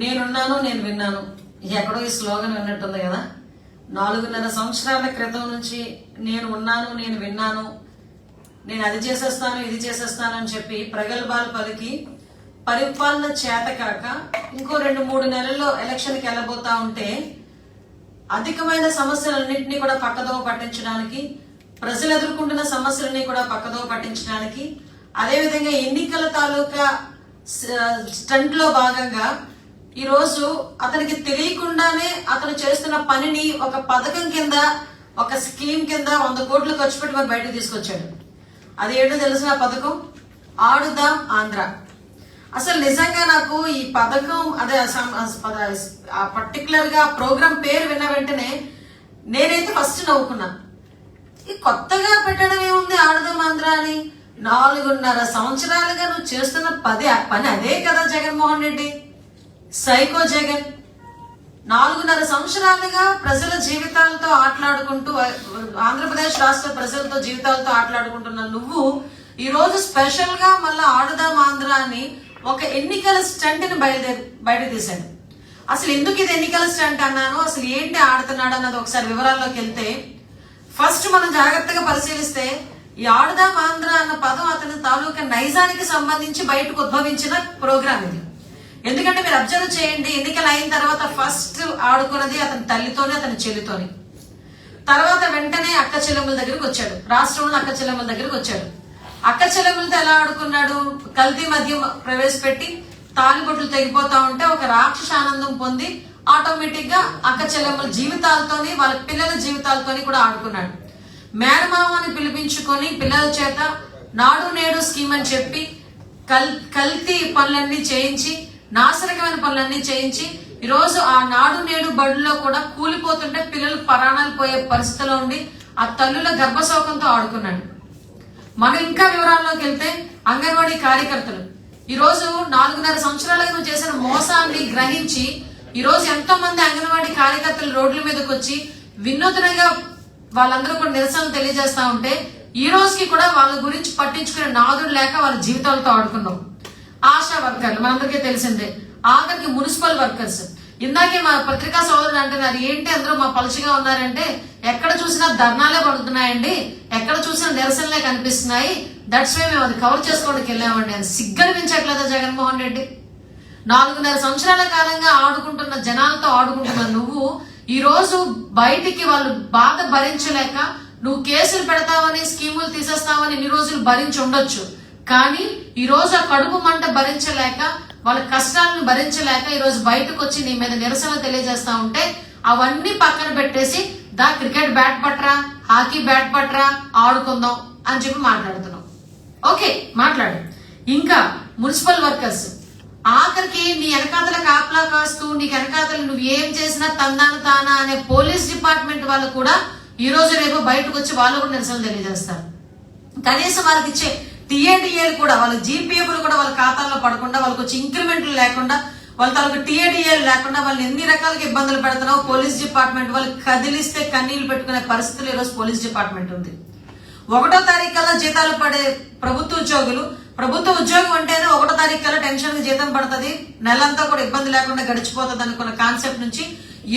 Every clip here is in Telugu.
నేనున్నాను నేను విన్నాను. ఎక్కడో ఈ స్లోగన్ విన్నట్టుంది కదా. నాలుగున్నర సంవత్సరాల క్రితం నుంచి నేను ఉన్నాను నేను విన్నాను. నేను అది చేసేస్తాను ఇది చేసేస్తాను అని చెప్పి ప్రగల్భాలు పలికి పరిపాలన చేత కాక ఇంకో రెండు మూడు నెలల్లో ఎలక్షన్కి వెళ్ళబోతా ఉంటే అధికమైన సమస్యలన్నింటినీ కూడా పక్కదోవ పట్టించడానికి ప్రజలు ఎదుర్కొంటున్న సమస్యలన్నీ కూడా పక్కదోవ పట్టించడానికి అదేవిధంగా ఎన్నికల తాలూకా స్టంట్లో భాగంగా ఈరోజు అతనికి తెలియకుండానే అతను చేస్తున్న పనిని ఒక పథకం కింద ఒక స్కీమ్ కింద వంద కోట్లు ఖర్చు పెట్టి మరి బయటకు తీసుకొచ్చాడు. అది ఏంటో తెలిసిన పథకం? ఆడుదాం ఆంధ్ర. అసలు నిజంగా నాకు ఈ పథకం అదే పర్టికులర్గా ప్రోగ్రామ్ పేరు విన్న వెంటనే నేనైతే ఫస్ట్ నవ్వుకున్నా. ఈ కొత్తగా పెట్టడం ఏముంది ఆడుదాం ఆంధ్ర అని? నాలుగున్నర సంవత్సరాలుగా నువ్వు చేస్తున్న పది పని అదే కదా జగన్మోహన్ రెడ్డి. సైకో జగన్. నాలుగున్నర సంవత్సరాలుగా ప్రజల జీవితాలతో ఆటలాడుకుంటూ ఆంధ్రప్రదేశ్ రాష్ట్ర ప్రజలతో జీవితాలతో ఆటలాడుకుంటున్న నువ్వు ఈ రోజు స్పెషల్గా మళ్ళీ ఆడుదాం ఆంధ్ర అని ఒక ఎన్నికల స్టంట్ని బయలుదేరి బయట తీశాడు అసలు ఎందుకు ఇది ఎన్నికల స్టంట్ అన్నాను? అసలు ఏంటి ఆడుతున్నాడు అన్నది ఒకసారి వివరాల్లోకి వెళ్తే ఫస్ట్ మనం జాగ్రత్తగా పరిశీలిస్తే ఈ ఆడుదాం ఆంధ్ర అన్న పదం అతని తాలూకా నైజానికి సంబంధించి బయటకు ఉద్భవించిన ప్రోగ్రామ్ ఇది. ఎందుకంటే మీరు అబ్జర్వ్ చేయండి ఎన్నికలు అయిన తర్వాత ఫస్ట్ ఆడుకున్నది అతని తల్లితోనే అతని చెల్లితోని. తర్వాత వెంటనే అక్క చెల్లెమ్మల దగ్గరికి వచ్చాడు. రాష్ట్రంలో అక్క చెల్లెమ్మల దగ్గరికి వచ్చాడు. అక్క చెల్లెమ్మలతో ఎలా ఆడుకున్నాడు? కల్తీ మద్యం ప్రవేశపెట్టి తాలిబొట్లు తెగిపోతా ఉంటే ఒక రాక్షస ఆనందం పొంది ఆటోమేటిక్గా అక్క చెల్లెమ్మల జీవితాలతోని వాళ్ళ పిల్లల జీవితాలతోని కూడా ఆడుకున్నాడు. మేనమామని పిలిపించుకొని పిల్లల చేత నాడు నేడు స్కీమ్ అని చెప్పి కల్ కల్తీ పనులన్నీ చేయించి నాశనకమైన పనులన్నీ చేయించి ఈరోజు ఆ నాడు నేడు బడుల్లో కూడా కూలిపోతుంటే పిల్లలు ప్రాణాలు పోయే పరిస్థితిలో ఉండి ఆ తల్లుల గర్భశోకంతో ఆడుకున్నాడు. మనం ఇంకా వివరాల్లోకి వెళ్తే అంగన్వాడీ కార్యకర్తలు. ఈరోజు నాలుగున్నర సంవత్సరాలుగా నువ్వు చేసిన మోసాన్ని గ్రహించి ఈరోజు ఎంతో మంది అంగన్వాడీ కార్యకర్తలు రోడ్ల మీదకి వచ్చి వినూతనంగా వాళ్ళందరూ కూడా నిరసనలు తెలియజేస్తా ఉంటే ఈ రోజుకి కూడా వాళ్ళ గురించి పట్టించుకునే నాదుడు లేక వాళ్ళ జీవితాలతో ఆడుకున్నాం. ఆశా వర్కర్లు మనందరికీ తెలిసిందే. ఆఖరికి మున్సిపల్ వర్కర్స్. ఇందాకే మా పత్రికా సోదరుడు అంటున్నారు ఏంటి అందరూ మా పలుచగా ఉన్నారంటే ఎక్కడ చూసినా ధర్నాలే పడుతున్నాయండి ఎక్కడ చూసినా నిరసనలే కనిపిస్తున్నాయి దట్స్ వే మేము అది కవర్ చేసుకోవడానికి వెళ్ళామండి. అని సిగ్గనిపించట్లేదా జగన్మోహన్ రెడ్డి? నాలుగున్నర సంవత్సరాల కాలంగా ఆడుకుంటున్న జనాలతో ఆడుకుంటున్న నువ్వు ఈ రోజు బయటికి వాళ్ళు బాధ భరించలేక నువ్వు కేసులు పెడతావని స్కీములు తీసేస్తావని ఇన్ని రోజులు భరించి ఉండొచ్చు. కానీ ఈ రోజు ఆ కడుపు మంట భరించలేక వాళ్ళ కష్టాలను భరించలేక ఈరోజు బయటకు వచ్చి నీ మీద నిరసన తెలియజేస్తా ఉంటే అవన్నీ పక్కన పెట్టేసి దా క్రికెట్ బ్యాట్ పట్రా హాకీ బ్యాట్ పట్రా ఆడుకుందాం అని చెప్పి మాట్లాడుతున్నాం. ఓకే మాట్లాడు. ఇంకా మున్సిపల్ వర్కర్స్ ఆఖరికి నీ వెనకాతల కాపలా కాస్తూ నీ వెనకాతలు నువ్వు ఏం చేసినా తందాను తానా అనే పోలీస్ డిపార్ట్మెంట్ వాళ్ళు కూడా ఈ రోజు రేపు బయటకు వచ్చి వాళ్ళు కూడా నిరసన తెలియజేస్తారు. కనీసం వాళ్ళకి ఇచ్చే టీఏడిఏలు కూడా వాళ్ళ జీపీఎఫ్లు కూడా వాళ్ళ ఖాతాల్లో పడకుండా వాళ్ళకి వచ్చి ఇంక్రిమెంట్లు లేకుండా వాళ్ళ తాలూకు టీఏడిఏలు లేకుండా వాళ్ళని ఎన్ని రకాలుగా ఇబ్బందులు పెడుతున్నావు పోలీస్ డిపార్ట్మెంట్ వాళ్ళు కదిలిస్తే కన్నీళ్ళు పెట్టుకునే పరిస్థితులు ఈరోజు పోలీస్ డిపార్ట్మెంట్ ఉంది. ఒకటో తారీఖు కల్లా జీతాలు పడే ప్రభుత్వ ఉద్యోగులు ప్రభుత్వ ఉద్యోగం అంటేనే ఒకటో తారీఖు కల్లా టెన్షన్ జీతం పడుతుంది నెలంతా కూడా ఇబ్బంది లేకుండా గడిచిపోతుంది అనుకున్న కాన్సెప్ట్ నుంచి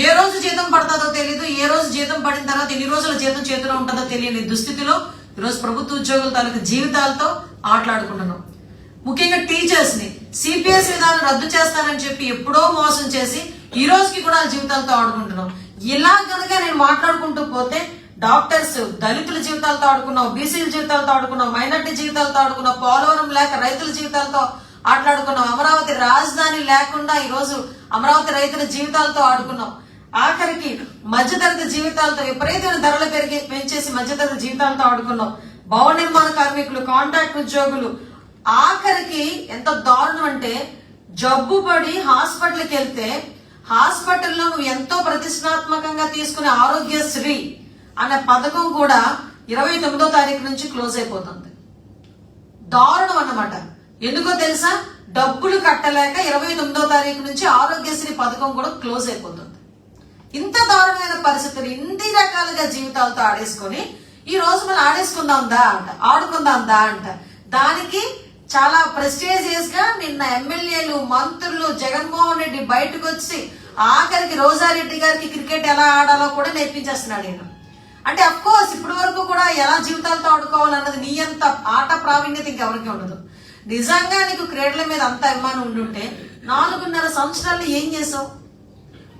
ఏ రోజు జీతం పడుతుందో తెలియదు ఏ రోజు జీతం పడిన తర్వాత ఎన్ని రోజుల జీతం చేతిలో ఉంటుందో తెలియని దుస్థితిలో ఈరోజు ప్రభుత్వ ఉద్యోగుల తాలూకు జీవితాలతో ఆటలాడుకుంటున్నాం. ముఖ్యంగా టీచర్స్ని సిపిఎస్ విధానం రద్దు చేస్తానని చెప్పి ఎప్పుడో మోసం చేసి ఈ రోజుకి కూడా జీవితాలతో ఆడుకుంటున్నాం. ఇలా కనుక నేను మాట్లాడుకుంటూ పోతే డాక్టర్స్ దళితుల జీవితాలతో ఆడుకున్నావు బీసీల జీవితాలతో ఆడుకున్నావు మైనార్టీ జీవితాలతో ఆడుకున్నావు పోలవరం లేక రైతుల జీవితాలతో ఆటలాడుకున్నాం అమరావతి రాజధాని లేకుండా ఈరోజు అమరావతి రైతుల జీవితాలతో ఆడుకున్నాం. ఆఖరికి మధ్యతరగతి జీవితాలతో విపరీతమైన ధరలు పెరిగి పెంచేసి మధ్యతరగతి జీవితాలతో ఆడుకున్నాం. భవన నిర్మాణ కార్మికులు కాంట్రాక్ట్ ఉద్యోగులు. ఆఖరికి ఎంత దారుణం అంటే జబ్బు పడి హాస్పిటల్కి వెళ్తే హాస్పిటల్లో నువ్వు ఎంతో ప్రతిష్టాత్మకంగా తీసుకునే ఆరోగ్యశ్రీ అనే పథకం కూడా ఇరవై తొమ్మిదో తారీఖు నుంచి క్లోజ్ అయిపోతుంది. దారుణం అన్నమాట. ఎందుకో తెలుసా? డబ్బులు కట్టలేక ఇరవై తొమ్మిదో తారీఖు నుంచి ఆరోగ్యశ్రీ పథకం కూడా క్లోజ్ అయిపోతుంది. ఇంత దారుణమైన పరిస్థితులు ఇన్ని రకాలుగా జీవితాలతో ఆడేసుకొని ఈ రోజు మనం ఆడేసుకుందాం దా అంట ఆడుకుందాం దా అంట. దానికి చాలా ప్రెస్టేజియస్గా నిన్న ఎమ్మెల్యేలు మంత్రులు జగన్మోహన్ రెడ్డి బయటకు వచ్చి ఆఖరికి రోజారెడ్డి గారికి క్రికెట్ ఎలా ఆడాలో కూడా నేర్పించేస్తున్నాడు నేను అంటే అఫ్ కోర్స్ ఇప్పటి వరకు కూడా ఎలా జీవితాలతో ఆడుకోవాలన్నది నీ అంత ఆట ప్రావీణ్యత ఇంకెవరికి ఉండదు. నిజంగా నీకు క్రీడల మీద అంత అభిమానం ఉండుంటే నాలుగున్నర సంవత్సరాలు ఏం చేసావు?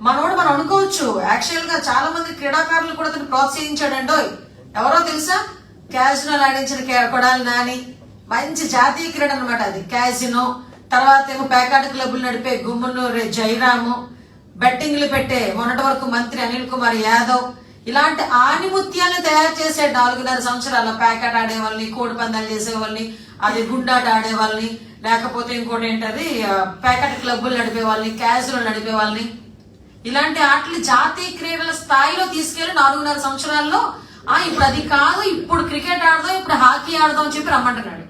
మనోడు మనం అనుకోవచ్చు. యాక్చువల్గా చాలా మంది క్రీడాకారులు కూడా అతను ప్రోత్సహించాడండో ఎవరో తెలుసా? క్యాజినో ఆడించిన కొడాలి నాని. మంచి జాతీయ క్రీడ అనమాట అది. క్యాజినో తర్వాత ఏమో పేకాట క్లబ్బులు నడిపే గుమ్మను జయరాము బెట్టింగ్లు పెట్టే మొన్నటి వరకు మంత్రి అనిల్ కుమార్ యాదవ్. ఇలాంటి ఆనిముత్యాలను తయారు చేసే నాలుగున్నర సంవత్సరాల ప్యాకెట్ ఆడేవాళ్ళని కోడి పందాలు చేసేవాళ్ళని అది గుండాట ఆడేవాళ్ళని లేకపోతే ఇంకోటి ఏంటది ప్యాకెట్ క్లబ్బులు నడిపే వాళ్ళని క్యాజులు నడిపే వాళ్ళని ఇలాంటి ఆటలు జాతీయ క్రీడల స్థాయిలో తీసుకెళ్ళి నాలుగున్నర సంవత్సరాల్లో ఆ ఇప్పుడు అది కాదు ఇప్పుడు క్రికెట్ ఆడదాం ఇప్పుడు హాకీ ఆడదాం అని చెప్పి రమ్మంటున్నాడు.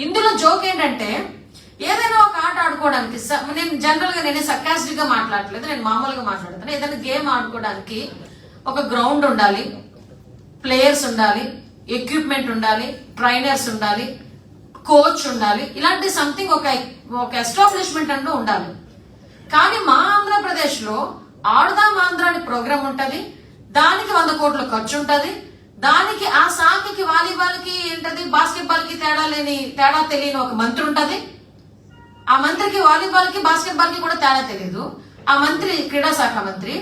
ఇందులో జోక్ ఏంటంటే ఏదైనా ఒక ఆట ఆడుకోవడానికి స- నేను జనరల్గా నేనే సర్కాస్టిక్గా మాట్లాడట్లేదు నేను మామూలుగా మాట్లాడుతాను. ఏదైనా గేమ్ ఆడుకోవడానికి ఒక గ్రౌండ్ ఉండాలి ప్లేయర్స్ ఉండాలి ఎక్విప్మెంట్ ఉండాలి ట్రైనర్స్ ఉండాలి కోచ్ ఉండాలి ఇలాంటి సంథింగ్ ఒక ఒక ఎస్టాబ్లిష్మెంట్ అంటూ ఉండాలి. కానీ మా ఆంధ్రప్రదేశ్లో ఆడుదాం ఆంధ్ర అని ప్రోగ్రామ్ ఉంటది దానికి వంద కోట్ల ఖర్చు ఉంటది దానికి ఆ శాఖకి వాలీబాల్కి ఏంటది బాస్కెట్బాల్కి తేడా లేని తేడా తెలియని ఒక మంత్రి ఉంటది. ఆ మంత్రికి వాలీబాల్కి బాస్కెట్బాల్కి కూడా తేడా తెలియదు ఆ మంత్రి క్రీడా శాఖ మంత్రి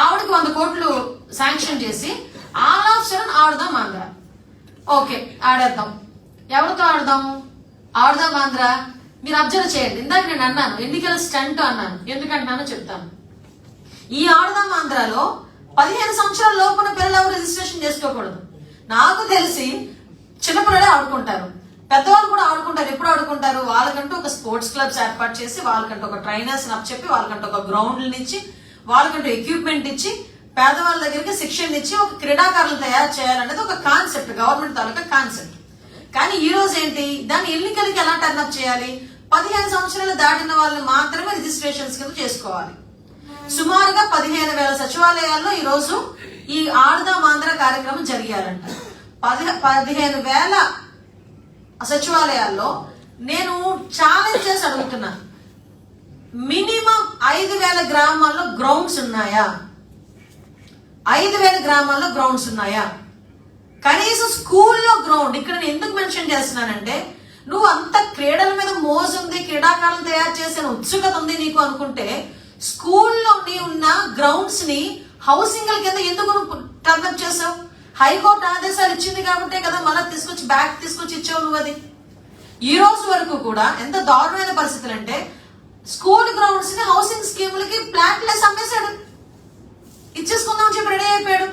ఆవిడకి వంద కోట్లు శాంక్షన్ చేసి ఆల్ ఆఫ్ సడన్ ఆడదాం ఆంధ్ర. ఓకే ఆడేద్దాం. ఎవరితో ఆడదాం? ఆడదాం ఆంధ్ర. మీరు అబ్జర్వ్ చేయండి. ఇందాక నేను అన్నాను ఎన్నికల స్టంట్ అన్నాను. ఎందుకంటున్నానో చెప్తాను. ఈ ఆడదాం ఆంధ్రాలో పదిహేను సంవత్సరాల లోపున పిల్లలు ఎవరు రిజిస్ట్రేషన్ చేసుకోకూడదు. నాకు తెలిసి చిన్నపిల్లలే ఆడుకుంటారు. పెద్దవాళ్ళు కూడా ఆడుకుంటారు. ఎప్పుడు ఆడుకుంటారు? వాళ్ళకంటూ ఒక స్పోర్ట్స్ క్లబ్స్ ఏర్పాటు చేసి వాళ్ళకంటూ ఒక ట్రైనర్స్ చెప్పి వాళ్ళకంటూ ఒక గ్రౌండ్లు ఇచ్చి వాళ్ళకంటూ ఎక్విప్మెంట్ ఇచ్చి పేదవాళ్ళ దగ్గరికి శిక్షణ ఇచ్చి ఒక క్రీడాకారులు తయారు చేయాలనేది ఒక కాన్సెప్ట్ గవర్నమెంట్ తాలూకా కాన్సెప్ట్ కానీ ఈ రోజు ఏంటి? దాన్ని ఎన్నికలకి ఎలా టర్నప్ చేయాలి? పదిహేను సంవత్సరాలు దాటిన వాళ్ళని మాత్రమే రిజిస్ట్రేషన్స్ కింద చేసుకోవాలి. సుమారుగా పదిహేను వేల సచివాలయాల్లో ఈ రోజు ఈ ఆడుదాం ఆంధ్ర కార్యక్రమం జరిగారంట. పది పదిహేను వేల సచివాలయాల్లో నేను ఛాలెంజ్ చేసి అడుగుతున్నా. మినిమం ఐదు వేల గ్రామాల్లో గ్రౌండ్స్ ఉన్నాయా? ఐదు వేల గ్రామాల్లో గ్రౌండ్స్ ఉన్నాయా? కనీసం స్కూల్లో గ్రౌండ్ ఇక్కడ నేను ఎందుకు మెన్షన్ చేస్తున్నానంటే నువ్వు అంత క్రీడల మీద మోజు ఉంది క్రీడాకారులు తయారు చేసిన ఉత్సుకత ఉంది నీకు అనుకుంటే స్కూల్లో నీ ఉన్న గ్రౌండ్స్ని హౌసింగ్ల కింద ఎందుకు నువ్వు టర్నప్ చేసావు హైకోర్టు ఆదేశాలు ఇచ్చింది కాబట్టే కదా మళ్ళీ తీసుకొచ్చి బ్యాగ్ తీసుకొచ్చి ఇచ్చావు నువ్వు అది. ఈ రోజు వరకు కూడా ఎంత దారుణమైన పరిస్థితులు అంటే స్కూల్ గ్రౌండ్స్ని హౌసింగ్ స్కీములకి ప్లాట్లెస్ అమ్మేశాడు ఇచ్చేసుకుందాం చెప్పి రెడీ అయిపోయాడు.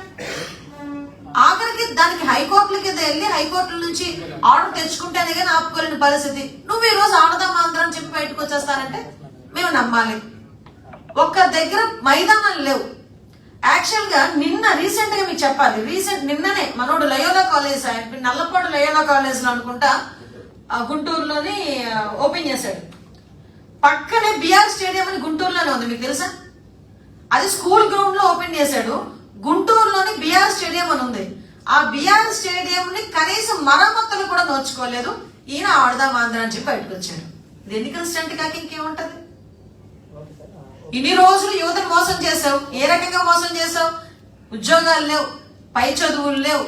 ఆఖరికి దానికి హైకోర్టుల కింద వెళ్ళి హైకోర్టుల నుంచి ఆర్డర్ తెచ్చుకుంటేనే కానీ ఆపుకోలేని పరిస్థితి. నువ్వు ఈ రోజు ఆడదాం ఆంధ్ర చెప్పి బయటకు వచ్చేస్తానంటే మేము నమ్మాలి. ఒక్క దగ్గర మైదానాలు లేవు. యాక్చువల్గా నిన్న రీసెంట్గా మీకు చెప్పాలి. రీసెంట్ నిన్ననే మనోడు లయోలా కాలేజ్ ఆయన నల్లపాడు లయోలా కాలేజ్లో అనుకుంటా గుంటూరులోని ఓపెన్ చేశాడు. పక్కనే బిఆర్ స్టేడియం అని గుంటూరులోనే ఉంది మీకు తెలుసా? అది స్కూల్ గ్రౌండ్లో ఓపెన్ చేశాడు. గుంటూరులోని బిఆర్ స్టేడియం అని ఉంది. ఆ బిఆర్ స్టేడియం ని కనీసం మరమ్మతులు కూడా నోచుకోలేదు. ఈయన ఆడదాం ఆంధ్ర అని చెప్పి బయటకు వచ్చాడు. ఇది ఎన్నికల స్టంట్ కాక ఇంకేముంటది ఇన్ని రోజులు యువతను మోసం చేసావు ఏ రకంగా మోసం చేసావు ఉద్యోగాలు లేవు పై చదువులు లేవు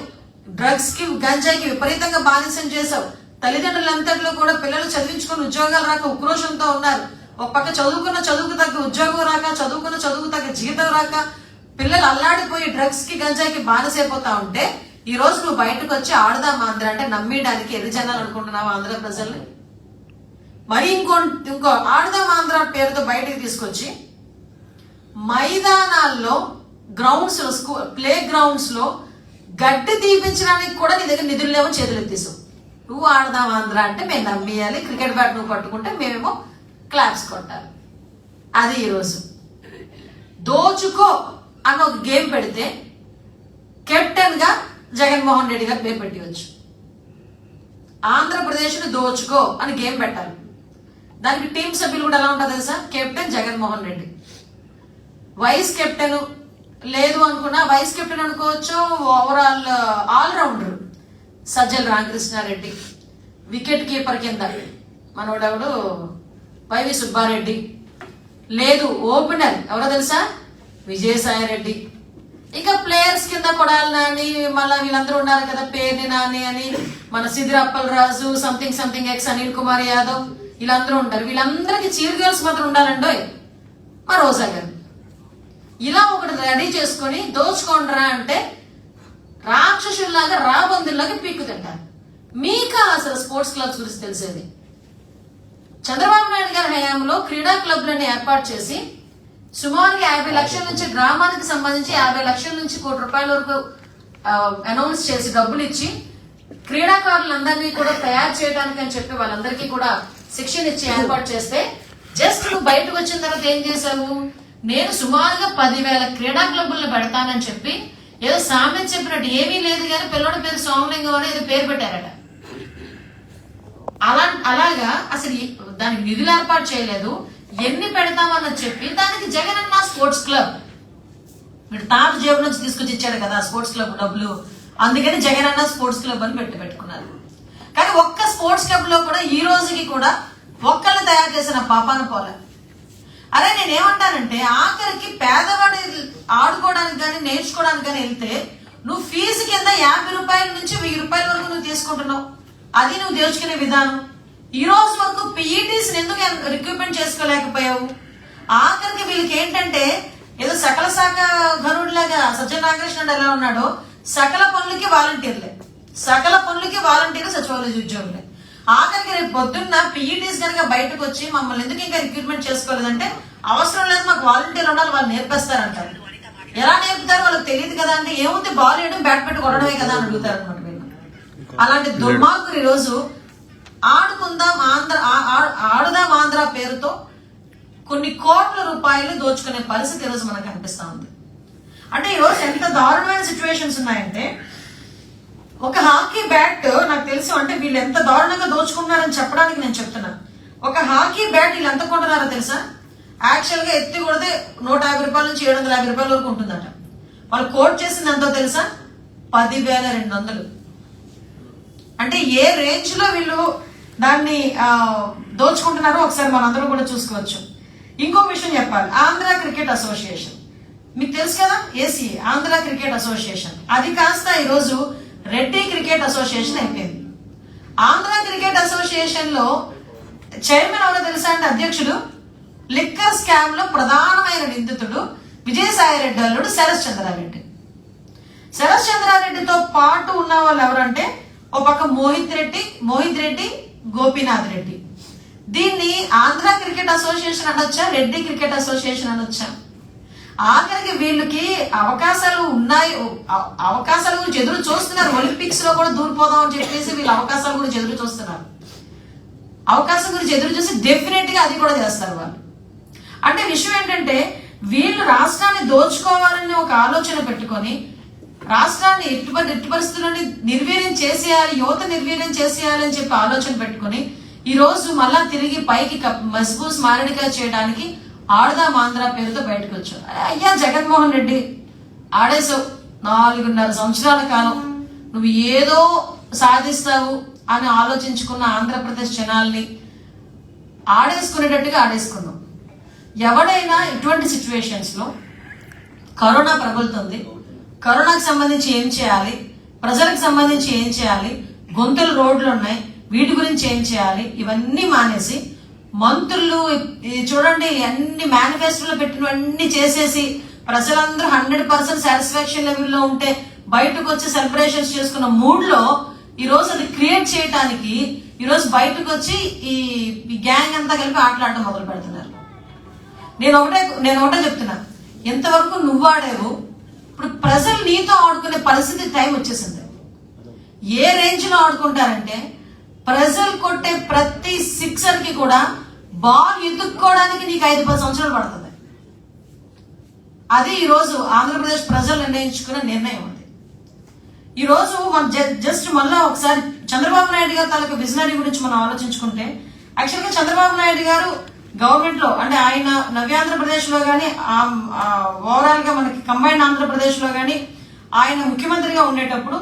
డ్రగ్స్కి గంజాయికి విపరీతంగా బానిసం చేసావు తల్లిదండ్రులంతట్లో కూడా పిల్లలు చదివించుకుని ఉద్యోగాలు రాక ఉక్రోషంతో ఉన్నారు. ఒక పక్క చదువుకున్న చదువుకు తగ్గ ఉద్యోగం రాక చదువుకున్న చదువుకు తగ్గ జీతం రాక పిల్లలు అల్లాడిపోయి డ్రగ్స్కి గంజాయికి బానిసైపోతా ఉంటే ఈ రోజు నువ్వు బయటకు వచ్చి ఆడదాం ఆంధ్ర? అంటే నమ్మేయడానికి ఎన్ని జనాలు అనుకుంటున్నావు ఆంధ్ర ప్రజల్ని? మరి ఇంకో ఇంకో ఆడదాం ఆంధ్ర పేరుతో బయటకు తీసుకొచ్చి మైదానాల్లో గ్రౌండ్స్లో ప్లే గ్రౌండ్స్లో గడ్డి తీపించడానికి కూడా నీ దగ్గర నిధులు లేవో చేతులు ఎత్తేసావు నువ్వు ఆడదాం ఆంధ్ర అంటే మేము నమ్మేయాలి క్రికెట్ బ్యాట్ నువ్వు పట్టుకుంటే మేమేమో క్లాప్స్ కొట్టాలి. అది ఈరోజు దోచుకో. అన్న ఒక గేమ్ పెడితే కెప్టెన్గా జగన్మోహన్ రెడ్డి గారు పేరు పెట్టవచ్చు. ఆంధ్రప్రదేశ్ దోచుకో అని గేమ్ పెట్టాలి. దానికి టీం సభ్యులు కూడా ఎలా ఉంటుంది తెలుసా? Captain Jaganmohan Reddy. Vice captain లేదు అనుకున్నా వైస్ కెప్టెన్ అనుకోవచ్చు overall all rounder Sajjala Ramakrishna Reddy. Wicket keeper కింద మనోడెవడు? వైవి సుబ్బారెడ్డి. లేదు ఓపెనర్. ఎవరో తెలుసా? విజయసాయి రెడ్డి. ఇంకా ప్లేయర్స్ కింద కొడాలి నాని మళ్ళీ వీళ్ళందరూ ఉన్నారు కదా పేర్ని నాని అని మన Siddirappal Raju something something ex Anil Kumar Yadav వీళ్ళందరూ ఉంటారు. వీళ్ళందరికీ చీఫ్ గర్ల్స్ మాత్రం ఉండాలండో మా రోజా గారు. ఇలా ఒకటి రెడీ చేసుకొని దోచుకోండిరా అంటే రాక్షసుల్లాగా రాబందుల్లాగా పీక్కు తింటారు. మీకు అసలు స్పోర్ట్స్ క్లబ్స్ గురించి తెలిసేది? చంద్రబాబు నాయుడు గారి హయాంలో క్రీడా క్లబ్లను ఏర్పాటు చేసి సుమారుగా యాభై లక్షల నుంచి గ్రామానికి సంబంధించి యాభై లక్షల నుంచి కోటి రూపాయల వరకు అనౌన్స్ చేసి డబ్బులు ఇచ్చి క్రీడాకారులందరినీ కూడా తయారు చేయడానికి అని చెప్పి వాళ్ళందరికీ కూడా శిక్షణ ఇచ్చి ఏర్పాటు చేస్తే జస్ట్ నువ్వు బయటకు వచ్చిన తర్వాత ఏం చేశావు? నేను సుమారుగా పదివేల క్రీడా క్లబ్బులను పెడతానని చెప్పి ఏదో సామెత చెప్పినట్టు ఏమీ లేదు కానీ పిల్లడి పేరు సోమలింగం అని ఏదో పేరు పెట్టారట. అలా అలాగా అసలు దానికి నిధులు ఏర్పాటు చేయలేదు. ఎన్ని పెడతామన్నది చెప్పి దానికి జగన్ అన్న స్పోర్ట్స్ క్లబ్. మీరు తాను జేబు నుంచి తీసుకొచ్చి ఇచ్చాడు కదా స్పోర్ట్స్ క్లబ్ డబ్బులు. అందుకని జగన్ అన్న స్పోర్ట్స్ క్లబ్ అని పెట్టి పెట్టుకున్నారు. కానీ ఒక్క స్పోర్ట్స్ క్లబ్లో కూడా ఈ రోజుకి కూడా ఒక్కళ్ళు తయారు చేసిన పాపాన పోలే. అరే నేనేమంటానంటే ఆఖరికి పేదవాడి ఆడుకోవడానికి కానీ నేర్చుకోవడానికి కానీ వెళ్తే నువ్వు ఫీజు కింద యాభై రూపాయల నుంచి వెయ్యి రూపాయల వరకు నువ్వు తీసుకుంటున్నావు. అది నువ్వు తెలుసుకునే విధానం. ఈ రోజు వరకు పీఈటీస్ ఎందుకు రిక్రూట్మెంట్ చేసుకోలేకపోయావు? ఆఖరికి వీళ్ళకి ఏంటంటే ఏదో సకల శాఖ ఘనుడిలాగా సజ్జన రామకృష్ణుడు ఎలా ఉన్నాడో సకల పనులకి వాలంటీర్లే. సకల పనులకి వాలంటీర్ సచివాలయ ఉద్యోగులే. ఆఖరికి రేపు పొద్దున్న పీఈటీస్ కనుక బయటకు వచ్చి మమ్మల్ని ఎందుకు ఇంకా రిక్రూట్మెంట్ చేసుకోలేదంటే అవసరం లేదు మాకు వాలంటీర్ ఉండాలి వాళ్ళు నేర్పిస్తారంటారు. ఎలా నేర్పుతారు వాళ్ళకి తెలియదు కదా అంటే ఏముంది బాల్ వేయడం బ్యాట్ పెట్టి కొట్టడమే కదా అని అడుగుతారు అనమాట అలాంటి దుర్మార్గులు ఈరోజు ఆడుకుందాం ఆంధ్ర ఆడుదాం ఆంధ్ర పేరుతో కొన్ని కోట్ల రూపాయలు దోచుకునే పరిస్థితి ఈరోజు మనకు కనిపిస్తా ఉంది. అంటే ఈరోజు ఎంత దారుణమైన సిచ్యువేషన్స్ ఉన్నాయంటే ఒక హాకీ బ్యాట్ నాకు తెలుసు అంటే వీళ్ళు ఎంత దారుణంగా దోచుకుంటున్నారని చెప్పడానికి నేను చెప్తున్నాను ఒక హాకీ బ్యాట్ వీళ్ళు ఎంత కొంటున్నారో తెలుసా? యాక్చువల్గా ఎత్తి కొడితే నూట యాభై రూపాయల నుంచి ఏడు వందల యాభై రూపాయల వరకు ఉంటుందట. వాళ్ళు కోట్ చేసింది ఎంతో తెలుసా? పదివేల రెండు వందలు. అంటే ఏ రేంజ్లో వీళ్ళు దాన్ని దోచుకుంటున్నారో ఒకసారి మనందరం కూడా చూసుకోవచ్చు. ఇంకో విషయం చెప్పాలి. Andhra cricket association. మీకు తెలుసు కదా ఏసీ ఆంధ్ర క్రికెట్ అసోసియేషన్. అది కాస్త ఈరోజు రెడ్డి క్రికెట్ అసోసియేషన్ అయిపోయింది. ఆంధ్ర క్రికెట్ అసోసియేషన్లో చైర్మన్ ఎవరో తెలుసా అండి అధ్యక్షుడు? లిక్కర్ స్కామ్లో ప్రధానమైన నిందితుడు విజయసాయిరెడ్డి అల్లుడు శరత్ చంద్రారెడ్డి. శరత్ చంద్రారెడ్డితో పాటు ఉన్న వాళ్ళు ఎవరంటే ఒక పక్క మోహిత్ రెడ్డి మోహిత్ రెడ్డి గోపీనాథ్ రెడ్డి. దీన్ని ఆంధ్ర క్రికెట్ అసోసియేషన్ అనొచ్చా రెడ్డి క్రికెట్ అసోసియేషన్ అనొచ్చా ఆఖరికి వీళ్ళకి అవకాశాలు ఉన్నాయి అవ- అవకాశాల గురించి ఎదురు చూస్తున్నారు. ఒలింపిక్స్లో కూడా దూరిపోదాం అని చెప్పేసి వీళ్ళు అవకాశాలు గురించి ఎదురు చూస్తున్నారు. అవకాశం గురించి ఎదురు చూసి డెఫినెట్గా అది కూడా చేస్తారు వాళ్ళు. అంటే విషయం ఏంటంటే వీళ్ళు రాష్ట్రాన్ని దోచుకోవాలని ఒక ఆలోచన పెట్టుకొని రాష్ట్రాన్ని ఎట్టి పరి- ఎట్టి పరిస్థితుల్లోని నిర్వీర్యం చేసేయాలి యువత నిర్వీర్యం చేసేయాలి అని చెప్పి ఆలోచన పెట్టుకొని ఈ రోజు మళ్ళా తిరిగి పైకి కప్- మస్బూస్ మారడిగా చేయడానికి ఆడదాం ఆంధ్ర పేరుతో బయటకు వచ్చాం అయ్యా జగన్మోహన్ రెడ్డి ఆడేసావు నాలుగున్నర సంవత్సరాల కాలం. నువ్వు ఏదో సాధిస్తావు అని ఆలోచించుకున్న ఆంధ్రప్రదేశ్ జనాల్ని ఆడేసుకునేటట్టుగా ఆడేసుకున్నాం. ఎవడైనా ఇటువంటి సిచ్యువేషన్స్లో కరోనా ప్రబలుతుంది. కరోనాకి సంబంధించి ఏం చేయాలి? ప్రజలకు సంబంధించి ఏం చేయాలి? గొంతులు రోడ్లు ఉన్నాయి. వీటి గురించి ఏం చేయాలి? ఇవన్నీ మానేసి మంత్రులు చూడండి అన్ని మేనిఫెస్టోలో పెట్టినవన్నీ చేసేసి ప్రజలందరూ హండ్రెడ్ పర్సెంట్ సాటిస్ఫాక్షన్ లెవెల్లో ఉంటే బయటకు వచ్చి సెలబ్రేషన్స్ చేసుకున్న మూడ్లో ఈరోజు అది క్రియేట్ చేయడానికి ఈరోజు బయటకు వచ్చి ఈ గ్యాంగ్ అంతా కలిపి ఆటలాడడం మొదలు పెడుతున్నారు. నేను ఒకటే నేను ఒకటే చెప్తున్నా. ఎంతవరకు నువ్వు ఆడేవు ఇప్పుడు ప్రజలు నీతో ఆడుకునే పరిస్థితి టైం వచ్చేసింది. ఏ రేంజ్లో ఆడుకుంటారంటే ప్రజలు కొట్టే ప్రతి సిక్సర్కి కూడా బాల్ ఎదుక్కోవడానికి నీకు ఐదు పది సంవత్సరాలు పడుతుంది. అది ఈరోజు ఆంధ్రప్రదేశ్ ప్రజలు నిర్ణయించుకున్న నిర్ణయం ఉంది ఈరోజు మనం జ- జస్ట్ మళ్ళీ ఒకసారి చంద్రబాబు నాయుడు గారు తాలూకు విజనరీ గురించి మనం ఆలోచించుకుంటే యాక్చువల్గా చంద్రబాబు నాయుడు గారు గవర్నమెంట్లో అంటే ఆయన నవ్యాంధ్రప్రదేశ్లో గానీ ఓవరాల్గా మనకి కంబైన్ ఆంధ్రప్రదేశ్లో గానీ ఆయన ముఖ్యమంత్రిగా ఉండేటప్పుడు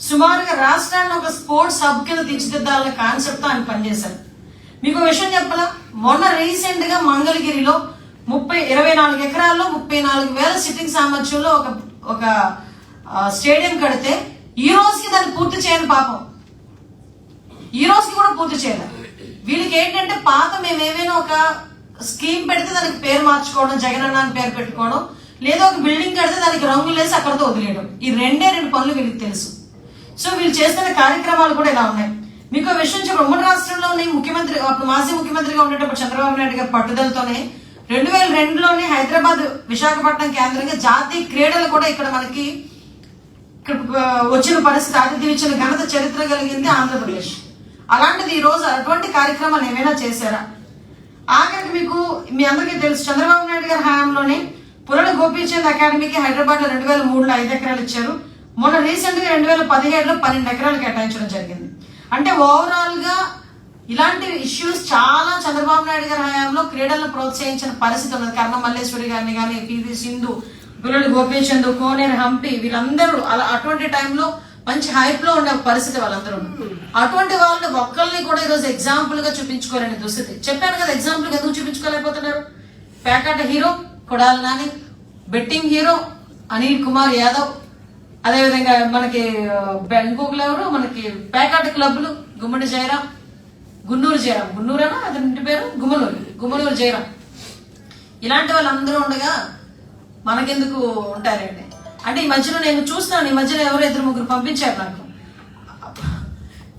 సుమారుగా రాష్ట్రాన్ని ఒక స్పోర్ట్స్ హబ్ కింద తీర్చిదిద్దాలనే కాన్సెప్ట్తో ఆయన పనిచేశారు. మీకు విషయం చెప్పలా? మొన్న రీసెంట్గా మంగళగిరిలో ముప్పై ఇరవై నాలుగు ఎకరాల్లో ముప్పై నాలుగు వేల సిట్టింగ్ సామర్థ్యంలో ఒక ఒక స్టేడియం కడితే ఈ రోజుకి దాన్ని పూర్తి చేయని పాపం. ఈ రోజుకి కూడా పూర్తి చేయలేదు వీళ్ళకి ఏంటంటే పాత మేము ఏమైనా ఒక స్కీమ్ పెడితే దానికి పేరు మార్చుకోవడం జగన్ అన్న అని పేరు పెట్టుకోవడం లేదా ఒక బిల్డింగ్ కడితే దానికి రంగులు వేసి అక్కడతో వదిలేయడం. ఈ రెండే రెండు పనులు వీళ్ళకి తెలుసు. సో వీళ్ళు చేస్తున్న కార్యక్రమాలు కూడా ఇలా ఉన్నాయి. మీకు ఒక విషయం చెప్పండి ఉమ్మడి రాష్ట్రంలోని ముఖ్యమంత్రి అప్పుడు మాజీ ముఖ్యమంత్రిగా ఉండేటప్పుడు చంద్రబాబు నాయుడు గారి పట్టుదలతోనే రెండు వేల రెండులోనే హైదరాబాద్ విశాఖపట్నం కేంద్రంగా జాతీయ క్రీడలు కూడా ఇక్కడ మనకి వచ్చిన పరిస్థితి ఆతిథ్యం ఇచ్చిన ఘనత చరిత్ర కలిగింది ఆంధ్రప్రదేశ్. అలాంటిది ఈ రోజు అటువంటి కార్యక్రమాలు ఏమైనా చేశారా? ఆఖరికి మీకు మీ అందరికీ తెలుసు చంద్రబాబు నాయుడు గారి హయాంలోనే పురణ గోపీచంద్ అకాడమీకి హైదరాబాద్లో రెండు వేల మూడులో ఐదు ఎకరాలు ఇచ్చారు. మొన్న రీసెంట్గా రెండు వేల పదిహేడులో పన్నెండు ఎకరాలు కేటాయించడం జరిగింది. అంటే ఓవరాల్గా ఇలాంటి ఇష్యూస్ చాలా చంద్రబాబు నాయుడు గారి హయాంలో క్రీడలను ప్రోత్సహించిన పరిస్థితి ఉన్నది. కర్ణ మల్లేశ్వరి గారిని కానీ పివి సింధు గుల్లడి గోపీచంద్ కోనేరు హంపి వీళ్ళందరూ అలా అటువంటి టైంలో మంచి హైప్లో ఉండే పరిస్థితి వాళ్ళందరూ అటువంటి వాళ్ళని ఒక్కరిని కూడా ఈరోజు ఎగ్జాంపుల్గా చూపించుకోలేని దుస్థితి. చెప్పాను కదా ఎగ్జాంపుల్ ఎందుకు చూపించుకోలేకపోతున్నారు? పేకాట hero Kodali Nani betting hero Anil Kumar Yadav. అదేవిధంగా మనకి ఇంకొకరు ఎవరు? మనకి పేకాట క్లబ్లు గుమ్మడి జయరాం గున్నూరు జయరాం. గున్నూరేనా? అతని ఇంటి పేరు? గుమ్మనూరు గుమ్మనూరు జయరాం. ఇలాంటి వాళ్ళందరూ ఉండగా మనకెందుకు ఉంటారండి? అంటే ఈ మధ్యలో నేను చూస్తున్నాను ఈ మధ్యలో ఎవరో ఇద్దరు ముగ్గురు పంపించారు నాకు.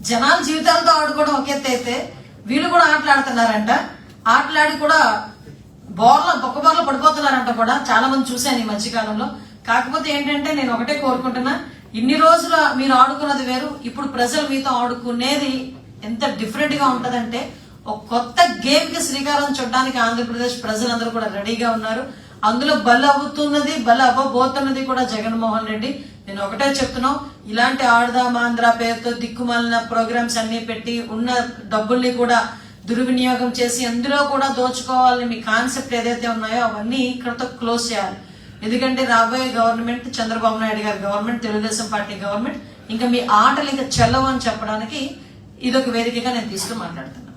జనాల జీవితాలతో ఆడుకోవడం ఒక ఎత్తు అయితే వీళ్ళు కూడా ఆటలాడుతున్నారంట. ఆటలాడి కూడా బోర్ల బొక్క బోర్ల పడిపోతున్నారంట కూడా. చాలా మంది చూశాను ఈ మధ్యకాలంలో. కాకపోతే ఏంటంటే నేను ఒకటే కోరుకుంటున్నా ఇన్ని రోజులు మీరు ఆడుకున్నది వేరు. ఇప్పుడు ప్రజలు మీతో ఆడుకునేది ఎంత డిఫరెంట్గా ఉంటదంటే ఒక కొత్త గేమ్కి శ్రీకారం చుట్టడానికి ఆంధ్రప్రదేశ్ ప్రజలందరూ కూడా రెడీగా ఉన్నారు. అందులో బల అవుతున్నది బల అవ్వబోతున్నది కూడా జగన్మోహన్ రెడ్డి. నేను ఒకటే చెప్తున్నాం ఇలాంటి ఆడదామాంధ్ర పేరుతో దిక్కుమాలిన ప్రోగ్రామ్స్ అన్ని పెట్టి ఉన్న డబ్బుల్ని కూడా దుర్వినియోగం చేసి అందులో కూడా దోచుకోవాలని మీ కాన్సెప్ట్ ఏదైతే ఉన్నాయో అవన్నీ ఇక్కడతో క్లోజ్ చేయాలి. ఎందుకంటే రాబోయే గవర్నమెంట్ చంద్రబాబు నాయుడు గారి గవర్నమెంట్ తెలుగుదేశం పార్టీ గవర్నమెంట్ ఇంకా మీ ఆటలు ఇంకా చెల్లవు అని చెప్పడానికి ఇదొక వేదికగా నేను తీసుకుని మాట్లాడుతున్నాను.